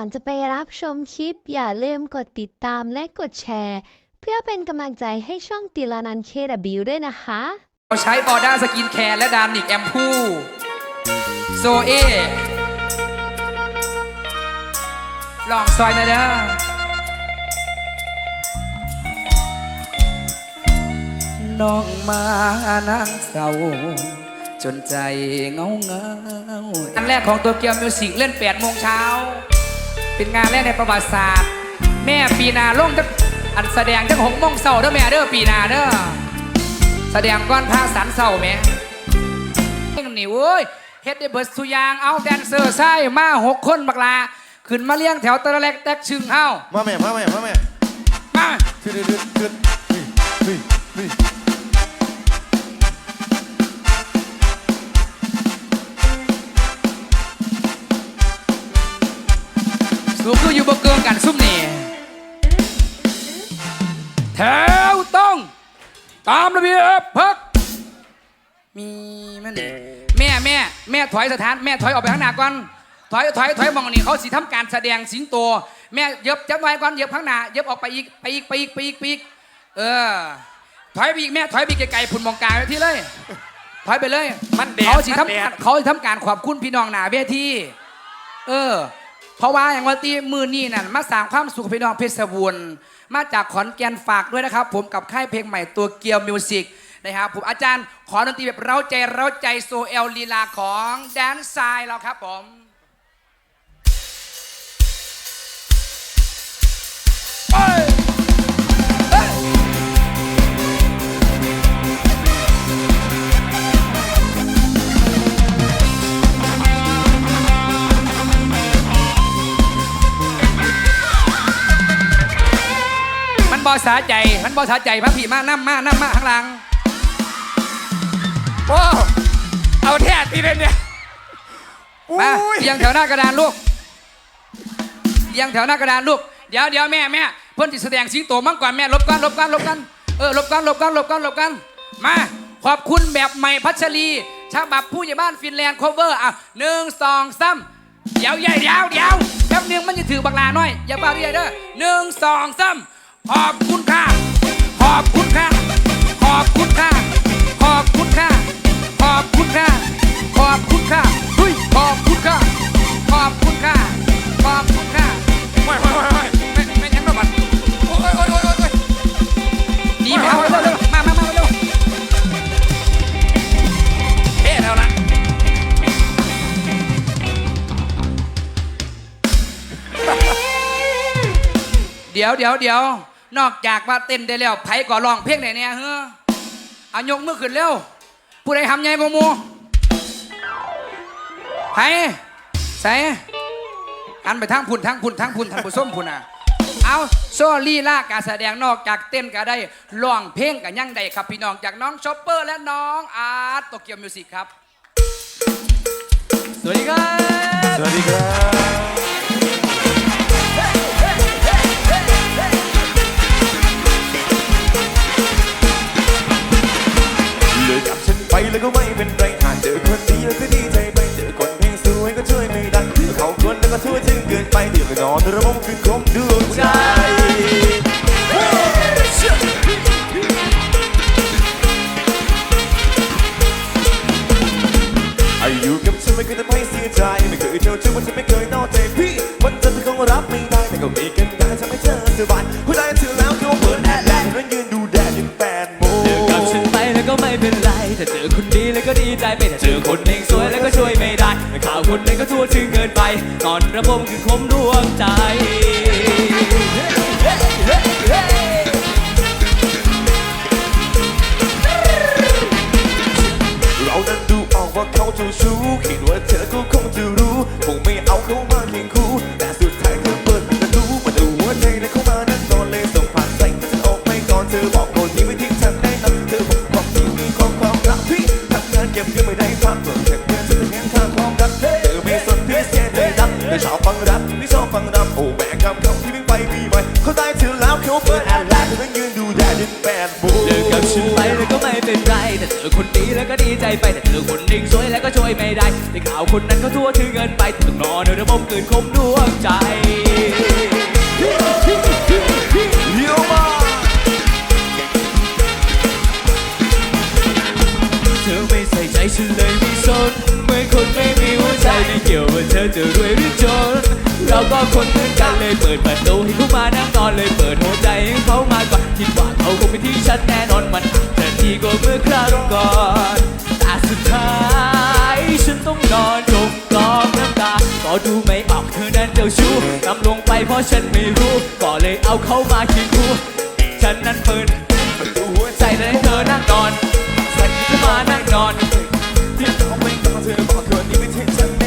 ก่อนจะไปรับชมคลิป อย่าลืมกดติดตามและกดแชร์ เพื่อเป็นกำลังใจให้ช่องติลานันเคดบิวด้วยนะคะ เราใช้บอด้าสกินแคร์และดานิกแอมพูโซเอลองซอยนะเด้อน้องมานั่งเศร้า จนใจเงาเงาอันแรกของตัวเกียวมิวสิกเล่น8โมงเช้า เป็นงานแรกในประวัติศาสตร์ แม่ปีนาลงทั้งอันแสดงทั้งหกโมงเศร้าเด้อแม่เด้อปีนาเด้อแสดงก้อนผ้าสันเศร้าแหม่เฮ้ยนี่เว้ยเฮ็ดได้เบิดสุอยางเอาแดนเซอร์ใช่มาหกคนบักลาขึ้นมาเลี้ยงแถวตะละเล็กแตกชึงเอ้ามาแม่มาแม่มาแม่มาขึ้นขึ้นขึ้นเฮ้ ยเฮ้ยเฮ้ยสูคืออยู่บนเกิงกันซุ่มนี่แถวต้อง ตามระเบียบพักมีมันนี่แม่แม่แม่ถอยสถานแม่ถอยออกไปข้างหน้าก่อนถอยถอยถอยมองนี่เขาสิทำการแสดงสิงโตแม่เย็บจับไว้ก่อนเย็บข้างหน้าเย็บออกไปอีกไปอีกไปอีกไปอีกไปอีกเออถอยไปอีกแม่ถอยไปอีกไกลๆพุ่นมองกลางไว้ที่เลยถอยไปเลย มันแดดเขาสิมันแดดทำเขาสิทำการขอบคุณพี่น้องหนาเวทีเออ เพราะว่าอย่างวันตีมือนี่นั่นมาสร้างความสุขให้พี่น้องเพชรบูรณ์มาจากขอนแก่นฝากด้วยนะครับ ผมกับค่ายเพลงใหม่ตัวเกียวมิวสิกนะครับผมอาจารย์ขอดนตรีแบบเร้าใจเร้าใจโซเอลลีลาของแดนซ์ไซเราครับผมไป สาใจ มันบอสาใจพระผีมานั่มมานั่มมาข้างหลังโอ้เอาแท้ตีเลยเนี่ยมาอุ้ยเรียงแถวหน้ากระดานลูกเรียงแถวหน้ากระดานลูก เดี๋ยวเดี๋ยวแม่แม่เพื่อนที่แสดงสิงโตมั่งก่อนแม่ลบกันลบกันลบกันเออลบกันลบกันลบกันลบกันมาขอบคุณแบบใหม่พัชรีฉบับผู้ใหญ่บ้านฟินแลนด์ cover อะหนึ่งสองสามเดี๋ยวใหญ่เดี๋ยวเดี๋ยวแป๊บหนึงมันจะถือบักลาหน่อยอย่าบ้าดิเด้อหนึ่งสองสาม ขอบคุณค่ะ ขอบคุณค่ะ ดี๋ยวเดี๋ยวเดี๋ยวนอกจากว่าเต้นได้แล้วไผก่อร้องเพลงไหนเนี่ยเฮ้อเอายกมือขึ้นเร็ว ผู้ใดทำไงโมโมไผใส่อันไปทางพุ่นทางพุ่นทางพุ่นทางผู้ส้มพุ่นอะเอาโซลีลาการแสดงนอกจากเต้นก็ได้ร้องเพลงกันยังได้ครับพี่น้องจากน้องชอปเปอร์และน้องอาร์ตโตเกียวมิวสิกครับ สวัสดีครับ สวัสดีครับ แล้วก็ไม่เป็นไรหาเจอคนดีแล้วก็ดีใจไปเจอคนเพลงสวยก็ช่วยไม่ได้เขาคนแล้วก็ช่วถึงเกินไปเดี๋ยวก็นอนระมมคือคมดวงใจอ แล้วก็ดีใจไปถ้าเจอคนเองสวยแล้วก็ช่วยไม่ได้แต่ข่าวคนนั้นก็ทั่วถึงเกินไปนอนระบมคือคมดวงใจเรานั้นดูออกว่าเขาเจ้าชู้คิดว่าเธอก็คงจะรู้คงไม่เอาเขามาเคียงคู่ ไปแต่เธอคนหนึ่งสวยแล้วก็ช่วยไม่ได้แต่ข่าวคนนั้นก็ทั่วถึงเงินไปแต่ต้องนอนเยระยวผมตื่นคมดวงใจเธอไม่ใส่ใจฉันเลยไม่สนเมือคนไม่มีหัวใจไม่เกี่ยวว่าเธอจะรวยหรือจนเราก็คนเหมือนกันเลยเปิดประตูให้เขามานั่งนอนเลยเปิดหัวใจให้เขามาก่อนคิดว่าเขาคงไปที่ฉันแน่นอนมันแต่ที่ก็เมื่อคราวก่อน อนจมกองน้ำตา ก็ดูไม่ออกเธอนั้นเจ้าชู้นำลงไปเพราะฉันไม่รู้ ก็เลยเอาเขามาคิดคู่ฉันนั้นเปิดประตูหัวใจและเธอนั่งนอน ใส่ขึ้นมานั่งนอนที่เขาไม่ต้องเธอบอกเธอนี่ไม่ใช่ฉัน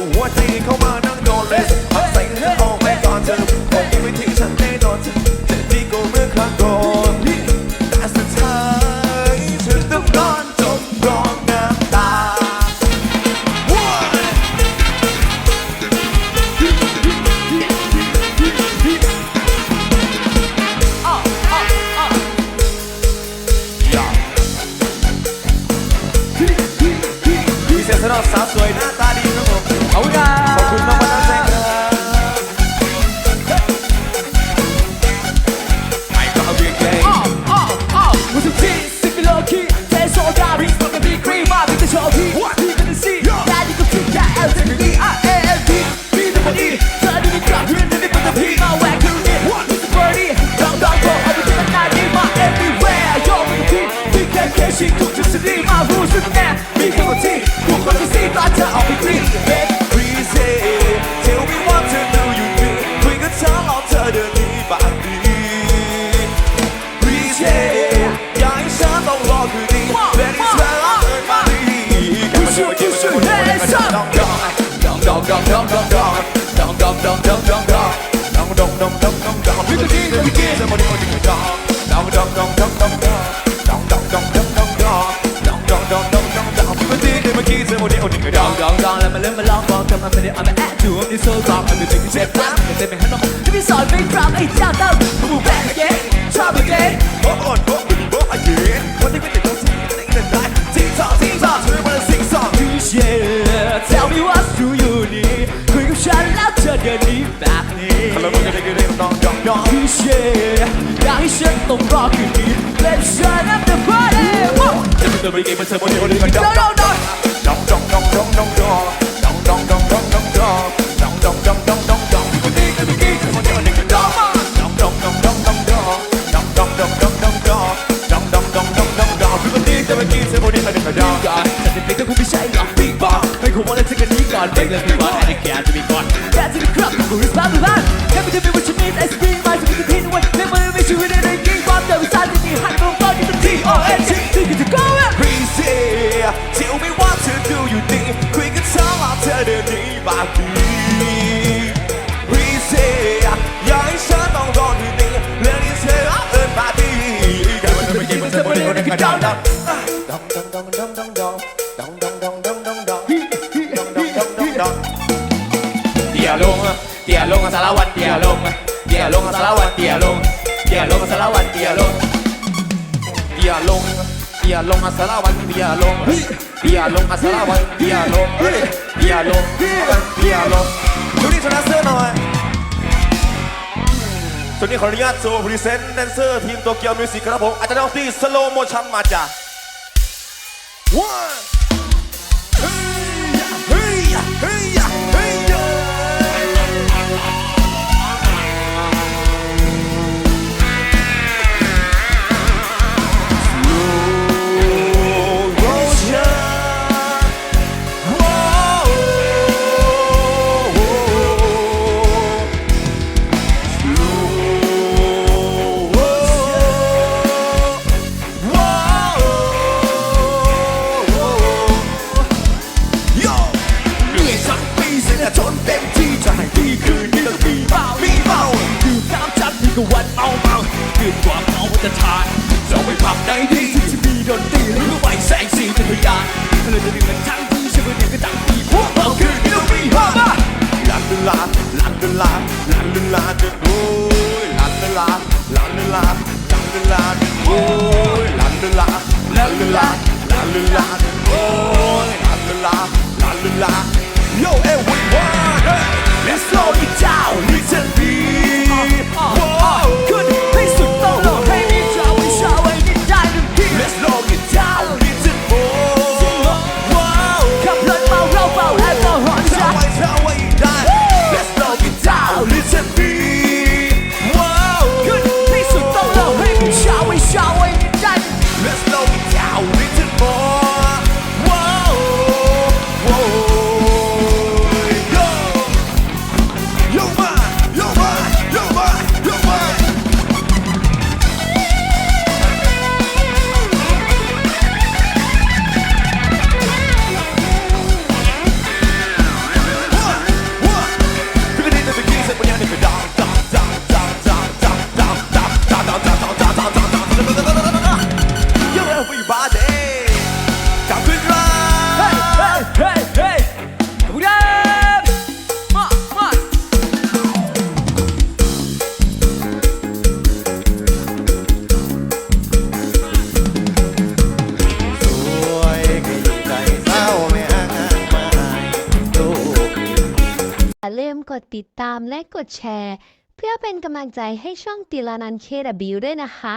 one thing, come on dong dong dong dong dong dong dong dong dong dong dong dong dong dong we can get we get somebody on the dong dong dong dong dong dong dong dong dong dong dong dong dong dong dong dong dong dong we can get we get somebody on the dong dong dong let me let me long for come a minute I'm at you on this whole song I'm taking step back and let me hand up to be sorry big drop eight down down move back again try again hold on gani แบบนี้ Hello, we're gonna get it on, on, on. ที่เชื่ออยากให้ฉันต้องรอคืนนี้ Let's shine up the party Woo! จะเป็นตัวบริเกมมันเธอโมเดลเดียวกันดอง No no no ดองดองดองดองดอง who wanna take a knee on Beggars be bought and a cat to be caught Cats in the crop, who is bad man? Let me tell me what you mean, I scream My sweet contain what they wanna make you in a king Bob that was out in the hot room, bug in the T-O-N-T Think it's a go at Crazy, tell me what to do you think Quick and tell I'll tell the name I keep Crazy, you're I'll earn down, down ลงเตี่ยลงสารวัตรเตี่ยลงเตี่ยลงสารวัตรเตี่ยลงเตี่ยลงเตี่ยลงสารวัตรเตี่ยลงเตี่ยลงสารวัตรเตี่ยลงเตี่ยลงเตี่ยลงดูนี่ชนะเสื้อหน่อยตอนนี้ขออนุญาตโชว์พรีเซนต์แดนเซอร์ทีมโตเกียวมิวสิกครับผมอาจารย์ดอกตี้สโลโมชั่นมาจ้ะ One จะชนเต็มที่จะให้ดีคืนนี้ต้องมีเมามีเมาดื่มน้ำจัดนี่ก็วันเมาเมาดื่มกว่าเมาจะทานจะไปพับไหนดีที่มีดนตรีแล้วก็ไหวแสงสีเป็นพยานเลยจะดื่มกันทั้งที่เชื่อว่าเด็กก็ตั้งดีพวกเมาคืนนี้ต้องมีมาหลังนลาหลังนลาหลังนลาจะโอ้ยหลังนลาหลังเวลา กดแชร์ เพื่อเป็นกำลังใจให้ช่องติลานันเคดบิวด้วยนะคะ